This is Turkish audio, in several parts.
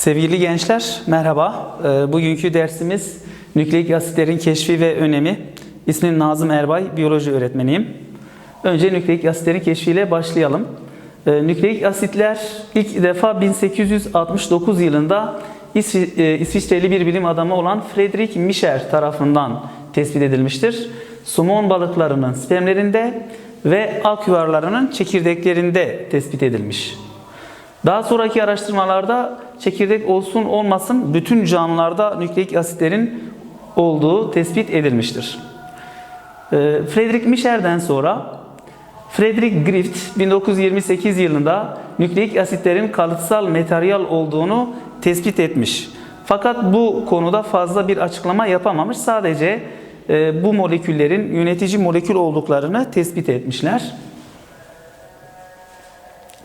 Sevgili gençler, merhaba. Ee, Bugünkü dersimiz nükleik asitlerin keşfi ve önemi. İsmim Nazım Erbay, biyoloji öğretmeniyim. Önce nükleik asitlerin keşfiyle başlayalım. Ee, Nükleik asitler ilk defa 1869 yılında e, İsviçreli bir bilim adamı olan Friedrich Mischer tarafından tespit edilmiştir. Somon balıklarının spermlerinde ve aküvarlarının çekirdeklerinde tespit edilmiş. Daha sonraki araştırmalarda çekirdek olsun olmasın bütün canlılarda nükleik asitlerin olduğu tespit edilmiştir. Ee, Friedrich Mischer'den sonra Friedrich Griffith 1928 yılında nükleik asitlerin kalıtsal materyal olduğunu tespit etmiş. Fakat bu konuda fazla bir açıklama yapamamış. Sadece e, bu moleküllerin yönetici molekül olduklarını tespit etmişler.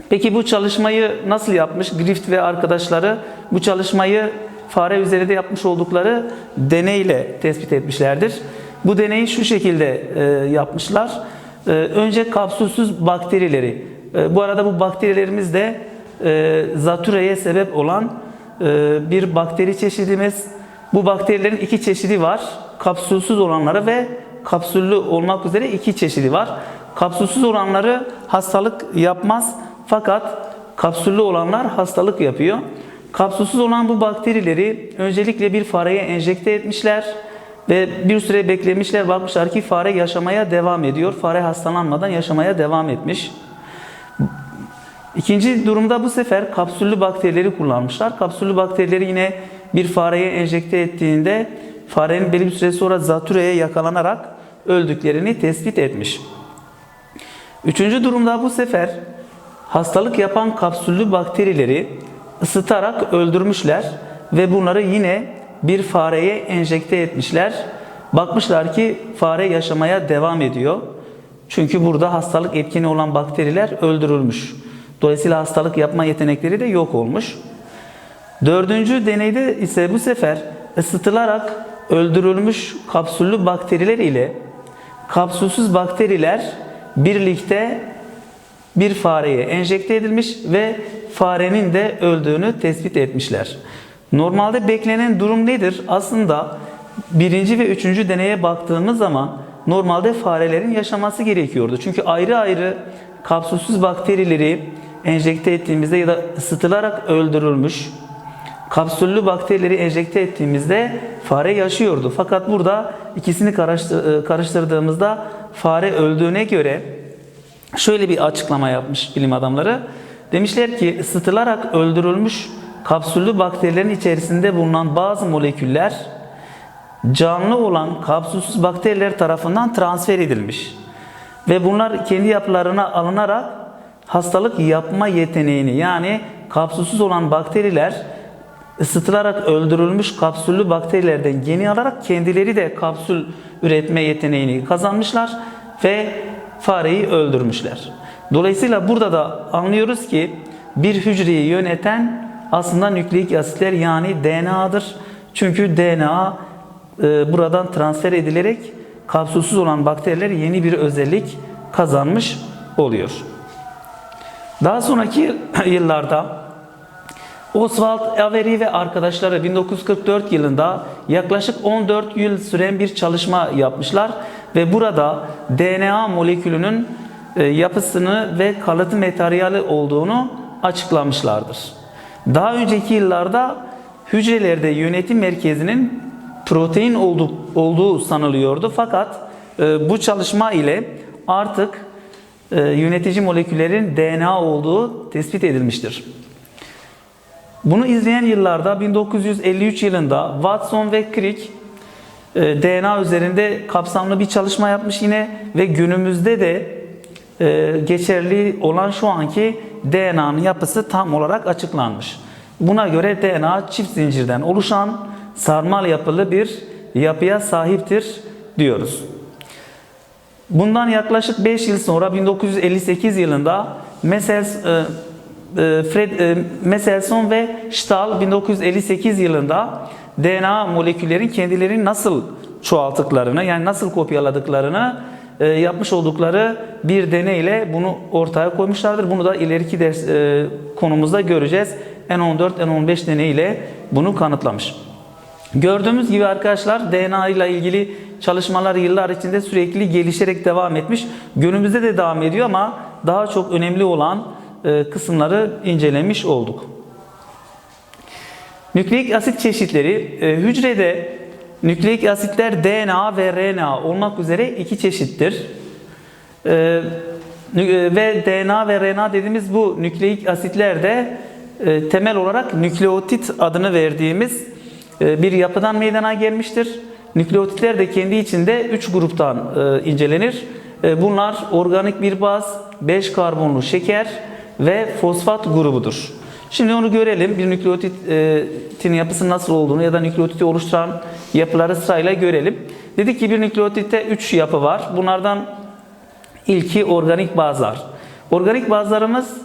Peki bu çalışmayı nasıl yapmış? Griffith ve arkadaşları bu çalışmayı fare üzerinde yapmış oldukları deneyle tespit etmişlerdir. Bu deneyi şu şekilde e, yapmışlar. E, önce kapsülsüz bakterileri, e, bu arada bu bakterilerimiz de e, zatürreye sebep olan e, bir bakteri çeşidimiz. Bu bakterilerin iki çeşidi var. Kapsülsüz olanları ve kapsüllü olmak üzere iki çeşidi var. Kapsülsüz olanları hastalık yapmaz fakat kapsüllü olanlar hastalık yapıyor. Kapsülsüz olan bu bakterileri öncelikle bir fareye enjekte etmişler ve bir süre beklemişler. Bakmışlar ki fare yaşamaya devam ediyor. Fare hastalanmadan yaşamaya devam etmiş. İkinci durumda bu sefer kapsüllü bakterileri kullanmışlar. Kapsüllü bakterileri yine bir fareye enjekte ettiğinde farenin belli bir süre sonra zatürreye yakalanarak öldüklerini tespit etmiş. Üçüncü durumda bu sefer hastalık yapan kapsüllü bakterileri ısıtarak öldürmüşler ve bunları yine bir fareye enjekte etmişler. Bakmışlar ki fare yaşamaya devam ediyor. Çünkü burada hastalık etkeni olan bakteriler öldürülmüş. Dolayısıyla hastalık yapma yetenekleri de yok olmuş. Dördüncü deneyde ise bu sefer ısıtılarak öldürülmüş kapsüllü bakteriler ile kapsülsüz bakteriler birlikte bir fareye enjekte edilmiş ve farenin de öldüğünü tespit etmişler. Normalde beklenen durum nedir? Aslında birinci ve üçüncü deneye baktığımız zaman normalde farelerin yaşaması gerekiyordu. Çünkü ayrı ayrı kapsülsüz bakterileri enjekte ettiğimizde ya da ısıtılarak öldürülmüş kapsüllü bakterileri enjekte ettiğimizde fare yaşıyordu. Fakat burada ikisini karıştı- karıştırdığımızda fare öldüğüne göre şöyle bir açıklama yapmış bilim adamları. Demişler ki ısıtılarak öldürülmüş kapsüllü bakterilerin içerisinde bulunan bazı moleküller canlı olan kapsülsüz bakteriler tarafından transfer edilmiş. Ve bunlar kendi yapılarına alınarak hastalık yapma yeteneğini yani kapsülsüz olan bakteriler ısıtılarak öldürülmüş kapsüllü bakterilerden geni alarak kendileri de kapsül üretme yeteneğini kazanmışlar ve fareyi öldürmüşler. Dolayısıyla burada da anlıyoruz ki bir hücreyi yöneten aslında nükleik asitler yani DNA'dır. Çünkü DNA e, buradan transfer edilerek kapsülsüz olan bakteriler yeni bir özellik kazanmış oluyor. Daha sonraki yıllarda Oswald Avery ve arkadaşları 1944 yılında yaklaşık 14 yıl süren bir çalışma yapmışlar ve burada DNA molekülünün e, yapısını ve kalıtı materyali olduğunu açıklamışlardır. Daha önceki yıllarda hücrelerde yönetim merkezinin protein olduğu, olduğu sanılıyordu fakat e, bu çalışma ile artık e, yönetici moleküllerin DNA olduğu tespit edilmiştir. Bunu izleyen yıllarda 1953 yılında Watson ve Crick DNA üzerinde kapsamlı bir çalışma yapmış yine ve günümüzde de e, geçerli olan şu anki DNA'nın yapısı tam olarak açıklanmış. Buna göre DNA çift zincirden oluşan sarmal yapılı bir yapıya sahiptir diyoruz. Bundan yaklaşık 5 yıl sonra 1958 yılında Messels, e, e, Fred, Messelson ve Stahl 1958 yılında DNA moleküllerin kendilerini nasıl çoğalttıklarını yani nasıl kopyaladıklarını e, yapmış oldukları bir deneyle bunu ortaya koymuşlardır. Bunu da ileriki ders e, konumuzda göreceğiz. N14, N15 deneyiyle bunu kanıtlamış. Gördüğümüz gibi arkadaşlar DNA ile ilgili çalışmalar yıllar içinde sürekli gelişerek devam etmiş. Günümüzde de devam ediyor ama daha çok önemli olan e, kısımları incelemiş olduk. Nükleik asit çeşitleri e, hücrede nükleik asitler DNA ve RNA olmak üzere iki çeşittir. E, e, ve DNA ve RNA dediğimiz bu nükleik asitler de e, temel olarak nükleotit adını verdiğimiz e, bir yapıdan meydana gelmiştir. Nükleotitler de kendi içinde 3 gruptan e, incelenir. E, bunlar organik bir baz, 5 karbonlu şeker ve fosfat grubudur. Şimdi onu görelim. Bir nükleotitin yapısı nasıl olduğunu ya da nükleotiti oluşturan yapıları sırayla görelim. Dedik ki bir nükleotitte 3 yapı var. Bunlardan ilki organik bazlar. Organik bazlarımız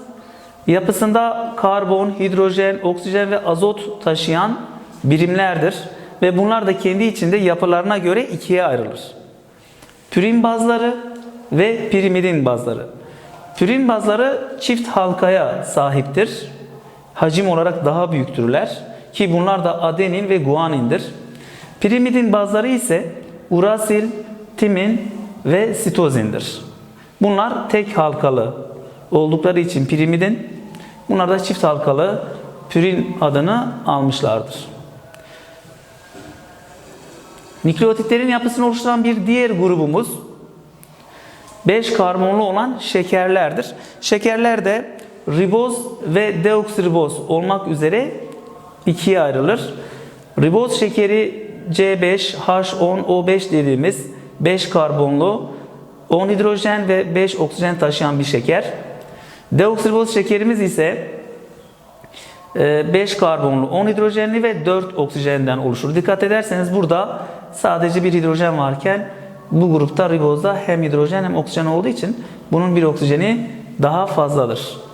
yapısında karbon, hidrojen, oksijen ve azot taşıyan birimlerdir. Ve bunlar da kendi içinde yapılarına göre ikiye ayrılır. Pürin bazları ve pirimidin bazları. Pürin bazları çift halkaya sahiptir. Hacim olarak daha büyüktürler ki bunlar da adenin ve guanindir. Pirimidin bazları ise urasil, timin ve sitozindir. Bunlar tek halkalı oldukları için pirimidin, bunlar da çift halkalı pürin adını almışlardır. Nükleotitlerin yapısını oluşturan bir diğer grubumuz 5 karbonlu olan şekerlerdir. Şekerler de riboz ve deoksiriboz olmak üzere ikiye ayrılır. Riboz şekeri C5, H10O5 dediğimiz 5 karbonlu 10 hidrojen ve 5 oksijen taşıyan bir şeker. Deoksiriboz şekerimiz ise 5 karbonlu 10 hidrojenli ve 4 oksijenden oluşur. Dikkat ederseniz burada sadece bir hidrojen varken bu grupta ribozda hem hidrojen hem oksijen olduğu için bunun bir oksijeni daha fazladır.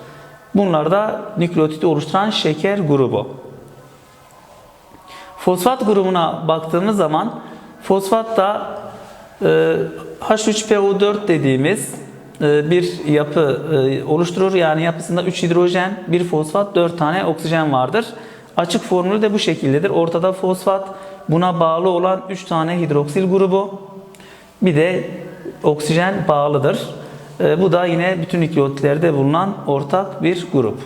Bunlar da nükleotidi oluşturan şeker grubu. Fosfat grubuna baktığımız zaman fosfat da e, H3PO4 dediğimiz e, bir yapı e, oluşturur. Yani yapısında 3 hidrojen, 1 fosfat, 4 tane oksijen vardır. Açık formülü de bu şekildedir. Ortada fosfat, buna bağlı olan 3 tane hidroksil grubu, bir de oksijen bağlıdır. E, Bu da yine bütün nükleotitlerde bulunan ortak bir grup.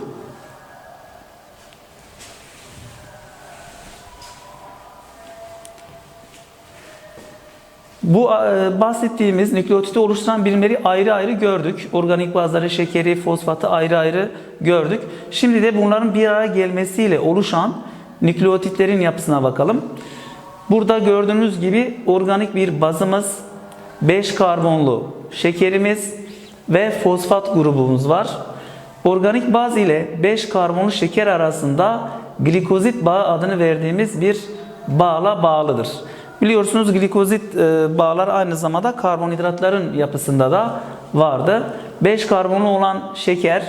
Bu e, bahsettiğimiz nükleotiti oluşturan birimleri ayrı ayrı gördük. Organik bazları, şekeri, fosfatı ayrı ayrı gördük. Şimdi de bunların bir araya gelmesiyle oluşan nükleotitlerin yapısına bakalım. Burada gördüğünüz gibi organik bir bazımız, 5 karbonlu şekerimiz ve fosfat grubumuz var. Organik baz ile 5 karbonlu şeker arasında glikozit bağı adını verdiğimiz bir bağla bağlıdır. Biliyorsunuz glikozit e, bağlar aynı zamanda karbonhidratların yapısında da vardı. 5 karbonlu olan şeker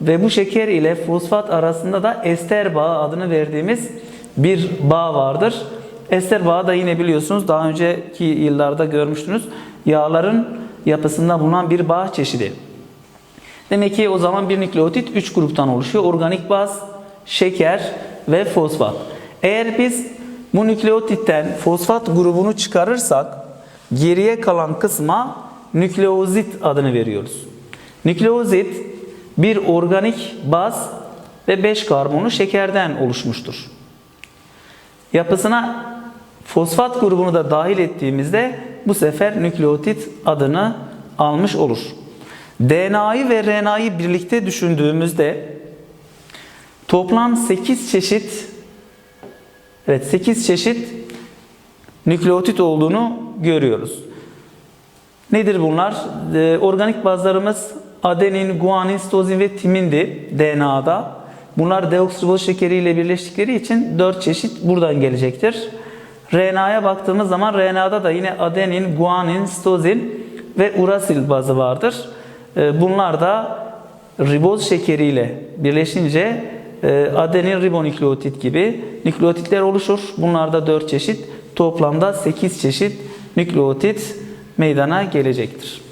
ve bu şeker ile fosfat arasında da ester bağı adını verdiğimiz bir bağ vardır. Ester bağı da yine biliyorsunuz daha önceki yıllarda görmüştünüz. Yağların yapısında bulunan bir bağ çeşidi. Demek ki o zaman bir nükleotit 3 gruptan oluşuyor. Organik baz, şeker ve fosfat. Eğer biz bu nükleotitten fosfat grubunu çıkarırsak geriye kalan kısma nükleozit adını veriyoruz. Nükleozit bir organik baz ve 5 karbonlu şekerden oluşmuştur. Yapısına fosfat grubunu da dahil ettiğimizde bu sefer nükleotit adını almış olur. DNA'yı ve RNA'yı birlikte düşündüğümüzde toplam 8 çeşit evet 8 çeşit nükleotit olduğunu görüyoruz. Nedir bunlar? Ee, organik bazlarımız adenin, guanin, sitozin ve timindi DNA'da. Bunlar deoksiriboz şekeriyle birleştikleri için 4 çeşit buradan gelecektir. RNA'ya baktığımız zaman RNA'da da yine adenin, guanin, sitozin ve urasil bazı vardır. Ee, Bunlar da riboz şekeriyle birleşince e, adenin ribonükleotit gibi nükleotitler oluşur. Bunlarda 4 çeşit, toplamda 8 çeşit nükleotit meydana gelecektir.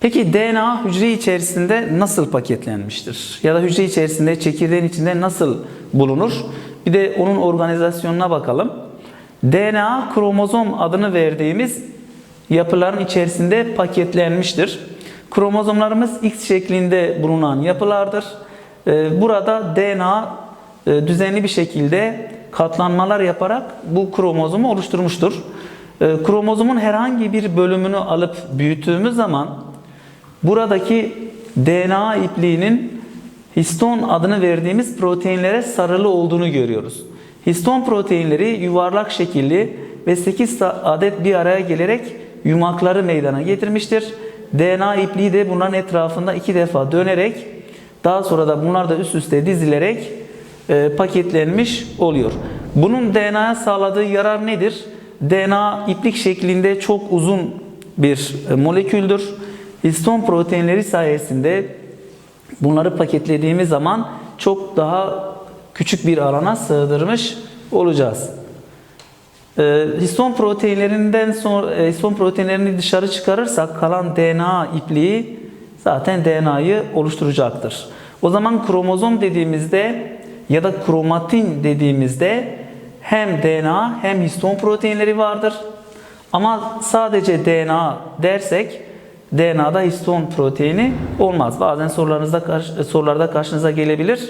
Peki DNA hücre içerisinde nasıl paketlenmiştir? Ya da hücre içerisinde çekirdeğin içinde nasıl bulunur? Bir de onun organizasyonuna bakalım. DNA kromozom adını verdiğimiz yapıların içerisinde paketlenmiştir. Kromozomlarımız X şeklinde bulunan yapılardır. Ee, Burada DNA e, düzenli bir şekilde katlanmalar yaparak bu kromozomu oluşturmuştur. Ee, Kromozomun herhangi bir bölümünü alıp büyüttüğümüz zaman buradaki DNA ipliğinin histon adını verdiğimiz proteinlere sarılı olduğunu görüyoruz. Histon proteinleri yuvarlak şekilli ve 8 adet bir araya gelerek yumakları meydana getirmiştir. DNA ipliği de bunların etrafında iki defa dönerek daha sonra da bunlar da üst üste dizilerek e, paketlenmiş oluyor. Bunun DNA'ya sağladığı yarar nedir? DNA iplik şeklinde çok uzun bir e, moleküldür. Histon proteinleri sayesinde bunları paketlediğimiz zaman çok daha küçük bir alana sığdırmış olacağız. Ee, histon proteinlerinden sonra e, histon proteinlerini dışarı çıkarırsak kalan DNA ipliği zaten DNA'yı oluşturacaktır. O zaman kromozom dediğimizde ya da kromatin dediğimizde hem DNA hem histon proteinleri vardır. Ama sadece DNA dersek DNA'da histon proteini olmaz. Bazen sorularınızda karş- sorularda karşınıza gelebilir.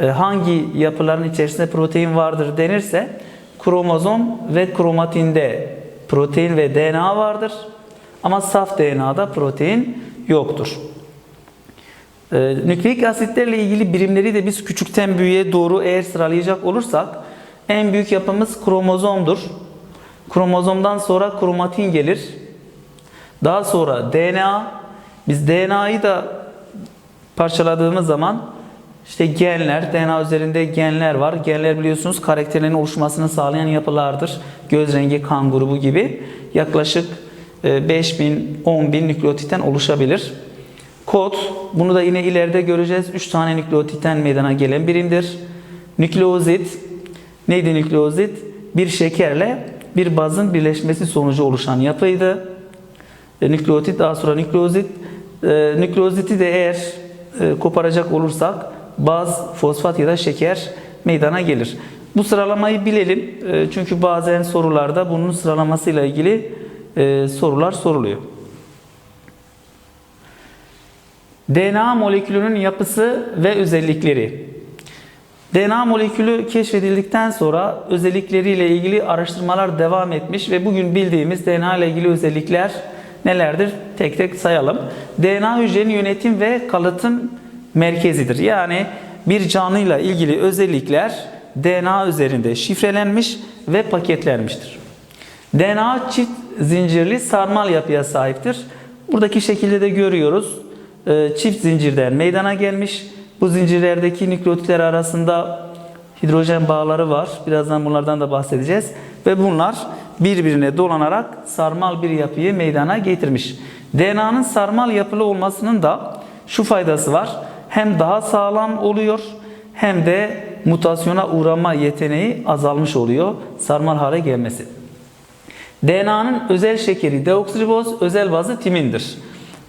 Ee, Hangi yapıların içerisinde protein vardır denirse kromozom ve kromatinde protein ve DNA vardır. Ama saf DNA'da protein yoktur. Ee, Nükleik asitlerle ilgili birimleri de biz küçükten büyüğe doğru eğer sıralayacak olursak en büyük yapımız kromozomdur. Kromozomdan sonra kromatin gelir. Daha sonra DNA. Biz DNA'yı da parçaladığımız zaman işte genler, DNA üzerinde genler var. Genler biliyorsunuz karakterlerin oluşmasını sağlayan yapılardır. Göz rengi, kan grubu gibi. Yaklaşık e, 5000, 10.000 nükleotitten oluşabilir. Kod, bunu da yine ileride göreceğiz. 3 tane nükleotitten meydana gelen birimdir. Nükleozit, neydi nükleozit? Bir şekerle bir bazın birleşmesi sonucu oluşan yapıydı. E, nükleotit daha sonra nükleozit. E, nükleoziti de eğer e, koparacak olursak baz, fosfat ya da şeker meydana gelir. Bu sıralamayı bilelim. E, çünkü bazen sorularda bunun sıralamasıyla ilgili e, sorular soruluyor. DNA molekülünün yapısı ve özellikleri. DNA molekülü keşfedildikten sonra özellikleriyle ilgili araştırmalar devam etmiş ve bugün bildiğimiz DNA ile ilgili özellikler nelerdir? Tek tek sayalım. DNA hücrenin yönetim ve kalıtım merkezidir. Yani bir canlıyla ilgili özellikler DNA üzerinde şifrelenmiş ve paketlenmiştir. DNA çift zincirli sarmal yapıya sahiptir. Buradaki şekilde de görüyoruz. Ee, Çift zincirden meydana gelmiş. Bu zincirlerdeki nükleotitler arasında hidrojen bağları var. Birazdan bunlardan da bahsedeceğiz. Ve bunlar birbirine dolanarak sarmal bir yapıyı meydana getirmiş. DNA'nın sarmal yapılı olmasının da şu faydası var. Hem daha sağlam oluyor hem de mutasyona uğrama yeteneği azalmış oluyor sarmal hale gelmesi. DNA'nın özel şekeri deoksiriboz, özel bazı timindir.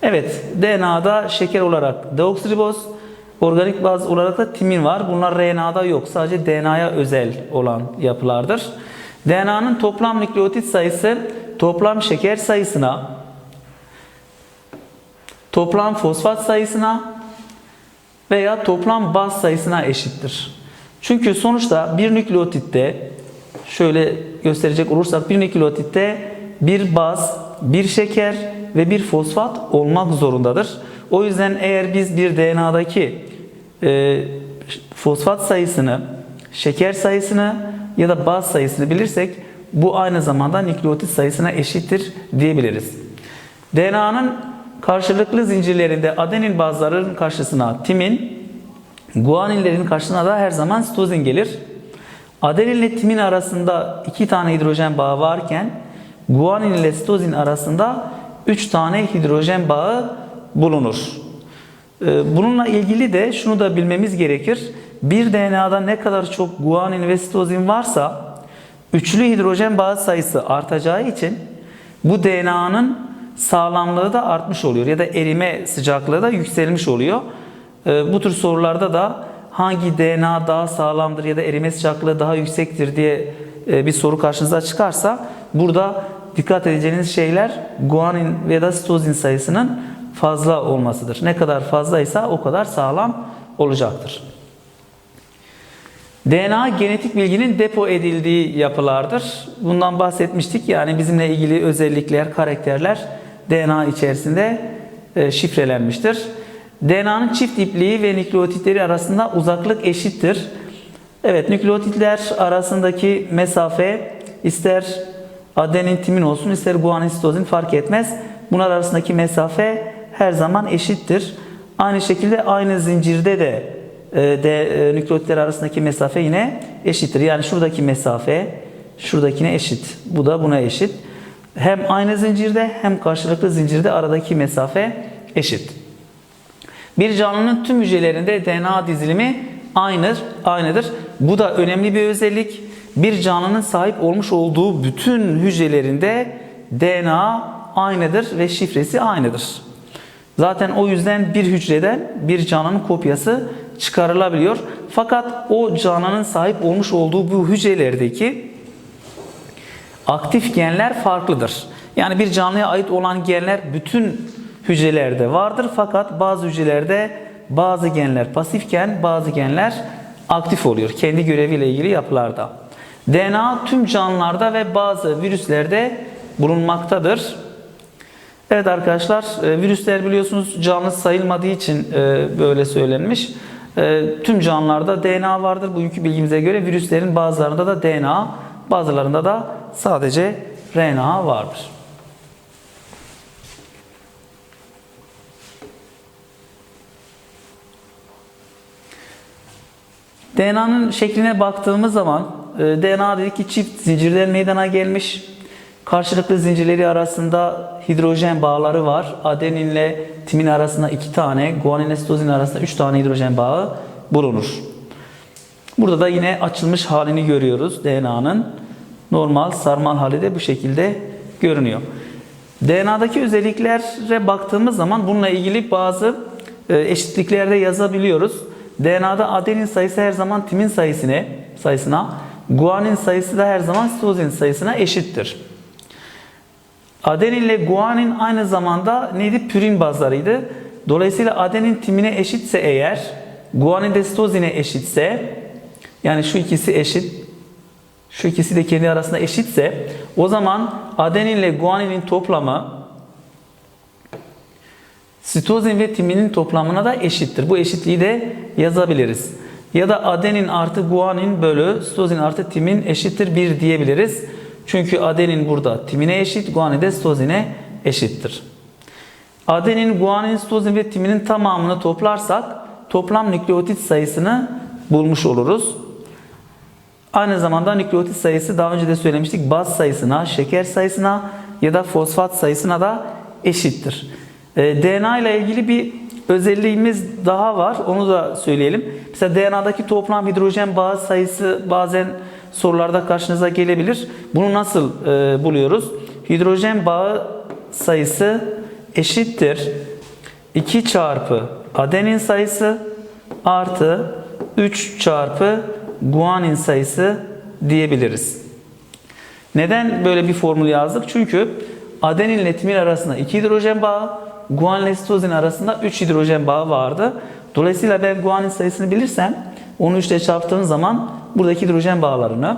Evet, DNA'da şeker olarak deoksiriboz, organik baz olarak da timin var. Bunlar RNA'da yok. Sadece DNA'ya özel olan yapılardır. DNA'nın toplam nükleotit sayısı toplam şeker sayısına, toplam fosfat sayısına veya toplam baz sayısına eşittir. Çünkü sonuçta bir nükleotitte şöyle gösterecek olursak bir nükleotitte bir baz, bir şeker ve bir fosfat olmak zorundadır. O yüzden eğer biz bir DNA'daki e, fosfat sayısını, şeker sayısını ya da baz sayısını bilirsek bu aynı zamanda nükleotit sayısına eşittir diyebiliriz. DNA'nın karşılıklı zincirlerinde adenin bazların karşısına timin, guaninlerin karşısına da her zaman sitozin gelir. Adenin ile timin arasında iki tane hidrojen bağı varken guanin ile sitozin arasında üç tane hidrojen bağı bulunur. Ee, Bununla ilgili de şunu da bilmemiz gerekir. Bir DNA'da ne kadar çok guanin ve sitozin varsa üçlü hidrojen bağı sayısı artacağı için bu DNA'nın sağlamlığı da artmış oluyor ya da erime sıcaklığı da yükselmiş oluyor. Ee, Bu tür sorularda da hangi DNA daha sağlamdır ya da erime sıcaklığı daha yüksektir diye e, bir soru karşınıza çıkarsa burada dikkat edeceğiniz şeyler guanin ve da sitozin sayısının fazla olmasıdır. Ne kadar fazlaysa o kadar sağlam olacaktır. DNA genetik bilginin depo edildiği yapılardır. Bundan bahsetmiştik. Yani bizimle ilgili özellikler, karakterler DNA içerisinde e, şifrelenmiştir. DNA'nın çift ipliği ve nükleotitleri arasında uzaklık eşittir. Evet, nükleotitler arasındaki mesafe ister adenin timin olsun ister guanin sitozin fark etmez. Bunlar arasındaki mesafe her zaman eşittir. Aynı şekilde aynı zincirde de de e, nükleotitler arasındaki mesafe yine eşittir. Yani şuradaki mesafe şuradakine eşit. Bu da buna eşit. Hem aynı zincirde hem karşılıklı zincirde aradaki mesafe eşit. Bir canlının tüm hücrelerinde DNA dizilimi aynıdır, aynıdır. Bu da önemli bir özellik. Bir canlının sahip olmuş olduğu bütün hücrelerinde DNA aynıdır ve şifresi aynıdır. Zaten o yüzden bir hücreden bir canlının kopyası çıkarılabiliyor. Fakat o canlının sahip olmuş olduğu bu hücrelerdeki aktif genler farklıdır. Yani bir canlıya ait olan genler bütün hücrelerde vardır fakat bazı hücrelerde bazı genler pasifken bazı genler aktif oluyor kendi göreviyle ilgili yapılarda. DNA tüm canlılarda ve bazı virüslerde bulunmaktadır. Evet arkadaşlar e, virüsler biliyorsunuz canlı sayılmadığı için e, böyle söylenmiş. E, Tüm canlılarda DNA vardır. Bugünkü bilgimize göre virüslerin bazılarında da DNA, bazılarında da sadece RNA vardır. DNA'nın şekline baktığımız zaman e, DNA dedik ki çift zincirler meydana gelmiş. Karşılıklı zincirleri arasında hidrojen bağları var. Adeninle timin arasında iki tane, guaninle sitozin arasında üç tane hidrojen bağı bulunur. Burada da yine açılmış halini görüyoruz DNA'nın. Normal sarmal hali de bu şekilde görünüyor. DNA'daki özelliklere baktığımız zaman bununla ilgili bazı e, eşitlikler de yazabiliyoruz. DNA'da adenin sayısı her zaman timin sayısına, sayısına, guanin sayısı da her zaman sitozin sayısına eşittir. Adenin ile guanin aynı zamanda neydi? Pürin bazlarıydı. Dolayısıyla adenin timine eşitse eğer, guanin de sitozine eşitse, yani şu ikisi eşit, şu ikisi de kendi arasında eşitse, o zaman adenin ile guaninin toplamı sitozin ve timinin toplamına da eşittir. Bu eşitliği de yazabiliriz. Ya da adenin artı guanin bölü sitozin artı timin eşittir 1 diyebiliriz. Çünkü adenin burada timine eşit, guanin de sitozine eşittir. Adenin, guanin, sitozin ve timinin tamamını toplarsak toplam nükleotit sayısını bulmuş oluruz. Aynı zamanda nükleotit sayısı daha önce de söylemiştik baz sayısına, şeker sayısına ya da fosfat sayısına da eşittir. Ee, DNA ile ilgili bir özelliğimiz daha var. Onu da söyleyelim. Mesela DNA'daki toplam hidrojen bağı sayısı bazen sorularda karşınıza gelebilir. Bunu nasıl e, buluyoruz? Hidrojen bağı sayısı eşittir 2 çarpı adenin sayısı artı 3 çarpı guanin sayısı diyebiliriz. Neden böyle bir formül yazdık? Çünkü adenin ile timin arasında 2 hidrojen bağı, sitozin arasında 3 hidrojen bağı vardı. Dolayısıyla ben guanin sayısını bilirsem onu 3 ile çarptığım zaman buradaki hidrojen bağlarını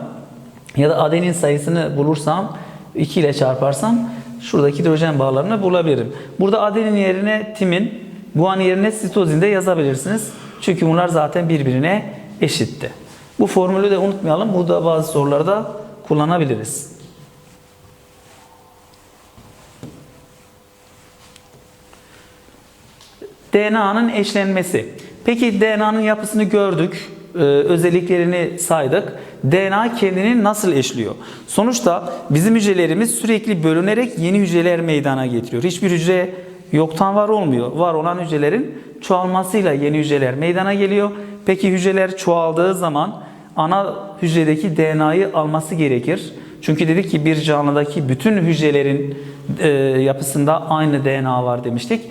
ya da adenin sayısını bulursam 2 ile çarparsam şuradaki hidrojen bağlarını bulabilirim. Burada adenin yerine timin, guanin yerine sitozin de yazabilirsiniz. Çünkü bunlar zaten birbirine eşitti. Bu formülü de unutmayalım. Burada bazı sorularda kullanabiliriz. DNA'nın eşlenmesi. Peki DNA'nın yapısını gördük, e, özelliklerini saydık. DNA kendini nasıl eşliyor? Sonuçta bizim hücrelerimiz sürekli bölünerek yeni hücreler meydana getiriyor. Hiçbir hücre yoktan var olmuyor. Var olan hücrelerin çoğalmasıyla yeni hücreler meydana geliyor. Peki hücreler çoğaldığı zaman ana hücredeki DNA'yı alması gerekir. Çünkü dedik ki bir canlıdaki bütün hücrelerin e, yapısında aynı DNA var demiştik.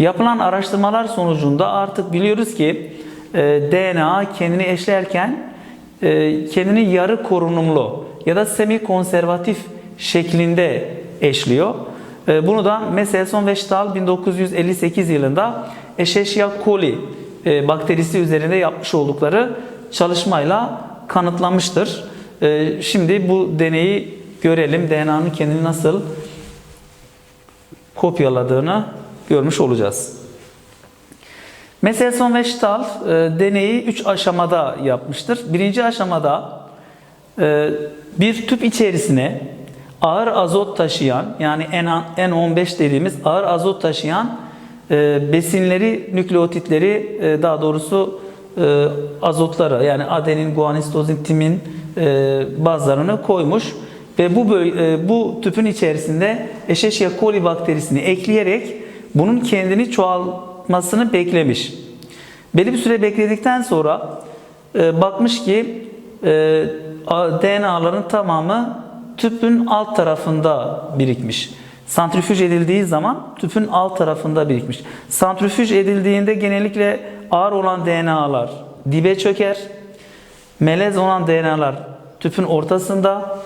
Yapılan araştırmalar sonucunda artık biliyoruz ki e, DNA kendini eşlerken e, kendini yarı korunumlu ya da semi konservatif şeklinde eşliyor. E, Bunu da Meselson ve Stahl 1958 yılında Escherichia coli e, bakterisi üzerinde yapmış oldukları çalışmayla kanıtlamıştır. E, Şimdi bu deneyi görelim. DNA'nın kendini nasıl kopyaladığını görmüş olacağız. Meselson ve Stahl e, deneyi 3 aşamada yapmıştır. Birinci aşamada e, bir tüp içerisine ağır azot taşıyan yani N15 dediğimiz ağır azot taşıyan e, besinleri, nükleotitleri e, daha doğrusu e, azotları yani adenin, guanin, sitozin, timin e, bazılarını koymuş ve bu e, bu tüpün içerisinde Escherichia coli bakterisini ekleyerek bunun kendini çoğalmasını beklemiş. Belli bir süre bekledikten sonra e, bakmış ki e, DNA'ların tamamı tüpün alt tarafında birikmiş. Santrifüj edildiği zaman tüpün alt tarafında birikmiş. Santrifüj edildiğinde genellikle ağır olan DNA'lar dibe çöker. Melez olan DNA'lar tüpün ortasında,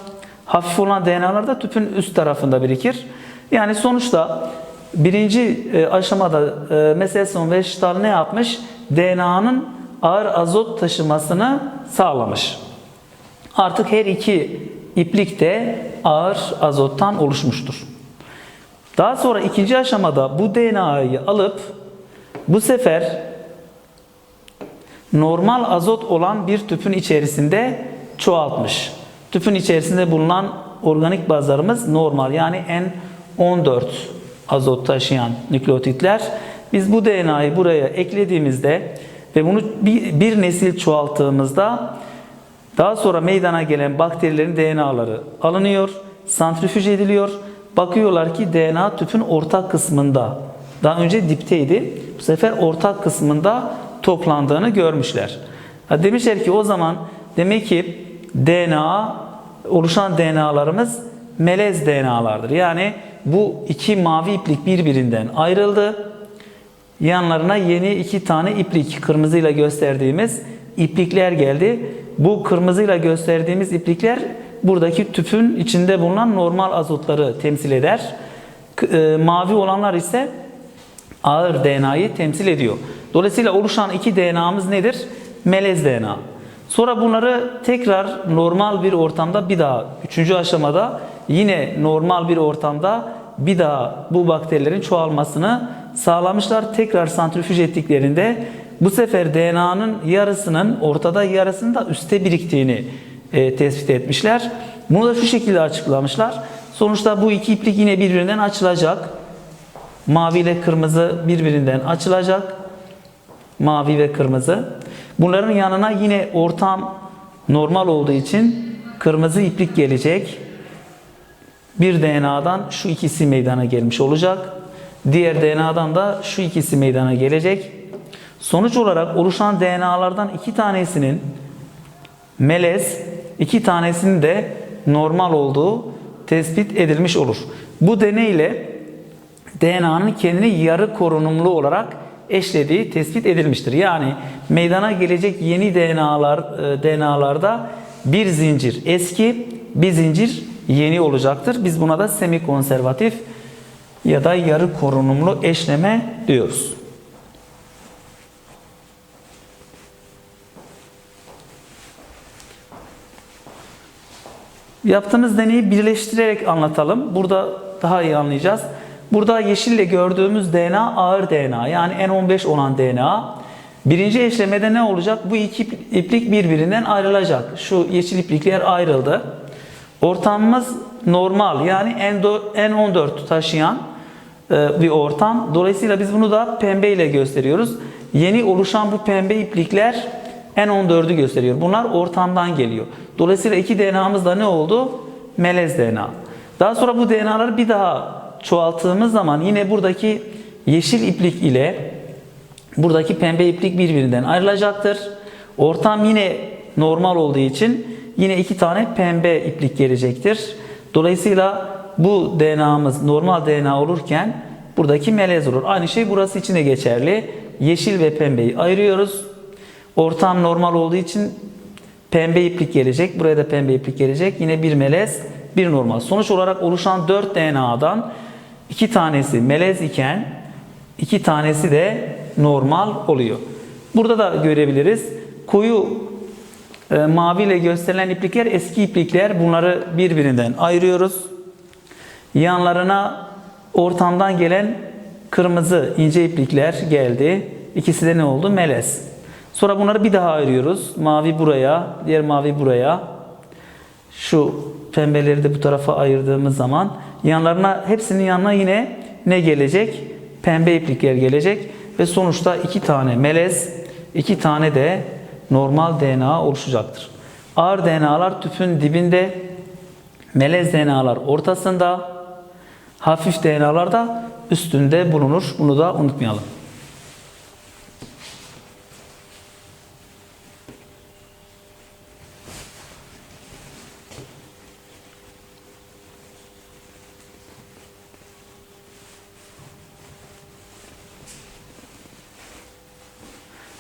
hafif olan DNA'lar da tüpün üst tarafında birikir. Yani sonuçta birinci e, aşamada e, Meselson ve Stahl ne yapmış? DNA'nın ağır azot taşımasını sağlamış. Artık her iki iplik de ağır azottan oluşmuştur. Daha sonra ikinci aşamada bu DNA'yı alıp bu sefer normal azot olan bir tüpün içerisinde çoğaltmış. Tüpün içerisinde bulunan organik bazlarımız normal yani N14 azot taşıyan nükleotitler. Biz bu DNA'yı buraya eklediğimizde ve bunu bir, bir nesil çoğalttığımızda daha sonra meydana gelen bakterilerin DNA'ları alınıyor, santrifüj ediliyor. Bakıyorlar ki DNA tüpün ortak kısmında. Daha önce dipteydi. Bu sefer ortak kısmında toplandığını görmüşler. Ha demişler ki o zaman demek ki DNA oluşan DNA'larımız melez DNA'lardır. Yani bu iki mavi iplik birbirinden ayrıldı. Yanlarına yeni iki tane iplik kırmızıyla gösterdiğimiz iplikler geldi. Bu kırmızıyla gösterdiğimiz iplikler buradaki tüpün içinde bulunan normal azotları temsil eder. E, Mavi olanlar ise ağır DNA'yı temsil ediyor. Dolayısıyla oluşan iki DNA'mız nedir? Melez DNA. Sonra bunları tekrar normal bir ortamda bir daha, üçüncü aşamada yine normal bir ortamda bir daha bu bakterilerin çoğalmasını sağlamışlar. Tekrar santrifüj ettiklerinde bu sefer DNA'nın yarısının ortada yarısının da üstte biriktiğini e, tespit etmişler. Bunu da şu şekilde açıklamışlar. Sonuçta bu iki iplik yine birbirinden açılacak. Mavi ile kırmızı birbirinden açılacak. Mavi ve kırmızı. Bunların yanına yine ortam normal olduğu için kırmızı iplik gelecek. Bir DNA'dan şu ikisi meydana gelmiş olacak. Diğer DNA'dan da şu ikisi meydana gelecek. Sonuç olarak oluşan DNA'lardan iki tanesinin melez, iki tanesinin de normal olduğu tespit edilmiş olur. Bu deneyle DNA'nın kendini yarı korunumlu olarak eşlediği tespit edilmiştir. Yani meydana gelecek yeni DNA'lar e, DNA'larda bir zincir eski, bir zincir yeni olacaktır. Biz buna da semi konservatif ya da yarı korunumlu eşleme diyoruz. Yaptığımız deneyi birleştirerek anlatalım. Burada daha iyi anlayacağız. Burada yeşille gördüğümüz DNA ağır DNA yani N15 olan DNA. Birinci eşlemede ne olacak? Bu iki iplik birbirinden ayrılacak. Şu yeşil iplikler ayrıldı. Ortamımız normal yani N14 taşıyan e, bir ortam. Dolayısıyla biz bunu da pembe ile gösteriyoruz. Yeni oluşan bu pembe iplikler N14'ü gösteriyor. Bunlar ortamdan geliyor. Dolayısıyla iki DNA'mız da ne oldu? Melez DNA. Daha sonra bu DNA'ları bir daha çoğalttığımız zaman yine buradaki yeşil iplik ile buradaki pembe iplik birbirinden ayrılacaktır. Ortam yine normal olduğu için yine iki tane pembe iplik gelecektir. Dolayısıyla bu DNA'mız normal DNA olurken buradaki melez olur. Aynı şey burası için de geçerli. Yeşil ve pembeyi ayırıyoruz. Ortam normal olduğu için pembe iplik gelecek. Buraya da pembe iplik gelecek. Yine bir melez, bir normal. Sonuç olarak oluşan 4 DNA'dan iki tanesi melez iken iki tanesi de normal oluyor. Burada da görebiliriz. Koyu e, mavi ile gösterilen iplikler eski iplikler. Bunları birbirinden ayırıyoruz. Yanlarına ortamdan gelen kırmızı ince iplikler geldi. İkisi de ne oldu? Melez. Sonra bunları bir daha ayırıyoruz. Mavi buraya, diğer mavi buraya. Şu pembeleri de bu tarafa ayırdığımız zaman yanlarına hepsinin yanına yine ne gelecek? Pembe iplikler gelecek ve sonuçta iki tane melez, iki tane de normal DNA oluşacaktır. Ağır DNA'lar tüpün dibinde, melez DNA'lar ortasında, hafif DNA'lar da üstünde bulunur. Bunu da unutmayalım.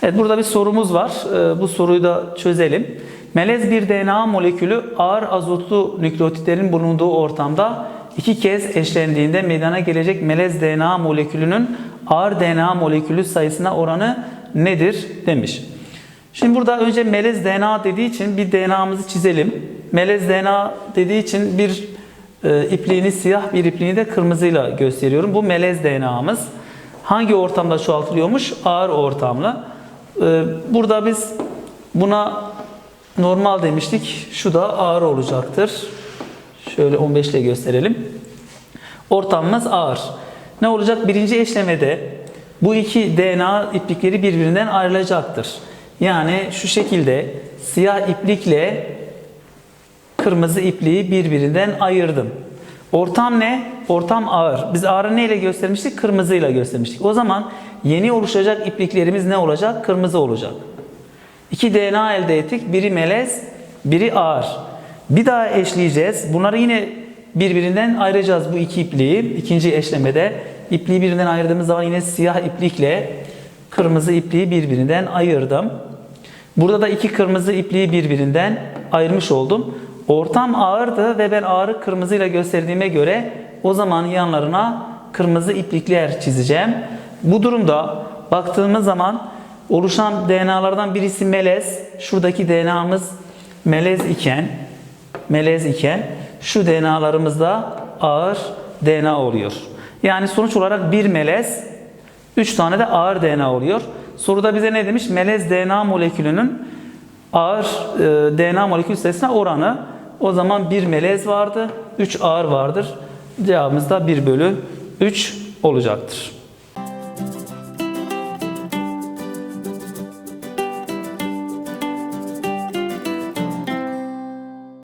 Evet burada bir sorumuz var. Ee, Bu soruyu da çözelim. Melez bir DNA molekülü ağır azotlu nükleotitlerin bulunduğu ortamda iki kez eşlendiğinde meydana gelecek melez DNA molekülünün ağır DNA molekülü sayısına oranı nedir demiş. Şimdi burada önce melez DNA dediği için bir DNA'mızı çizelim. Melez DNA dediği için bir e, ipliğini siyah bir ipliğini de kırmızıyla gösteriyorum. Bu melez DNA'mız. Hangi ortamda çoğaltılıyormuş? Ağır ortamla. Ee, Burada biz buna normal demiştik. Şu da ağır olacaktır. Şöyle 15 ile gösterelim. Ortamımız ağır. Ne olacak? Birinci eşlemede bu iki DNA iplikleri birbirinden ayrılacaktır. Yani şu şekilde siyah iplikle kırmızı ipliği birbirinden ayırdım. Ortam ne? Ortam ağır. Biz ağırı neyle göstermiştik? Kırmızıyla göstermiştik. O zaman yeni oluşacak ipliklerimiz ne olacak? Kırmızı olacak. İki DNA elde ettik. Biri melez, biri ağır. Bir daha eşleyeceğiz. Bunları yine birbirinden ayıracağız bu iki ipliği. İkinci eşlemede ipliği birbirinden ayırdığımız zaman yine siyah iplikle kırmızı ipliği birbirinden ayırdım. Burada da iki kırmızı ipliği birbirinden ayırmış oldum. Ortam ağırdı ve ben ağırı kırmızıyla gösterdiğime göre o zaman yanlarına kırmızı iplikler çizeceğim. Bu durumda baktığımız zaman oluşan DNA'lardan birisi melez. Şuradaki DNA'mız melez iken melez iken şu DNA'larımız da ağır DNA oluyor. Yani sonuç olarak bir melez 3 tane de ağır DNA oluyor. Soruda bize ne demiş? Melez DNA molekülünün ağır e, DNA molekül sayısına oranı. O zaman bir melez vardı, 3 ağır vardır. Cevabımız da 1 bölü 3 olacaktır.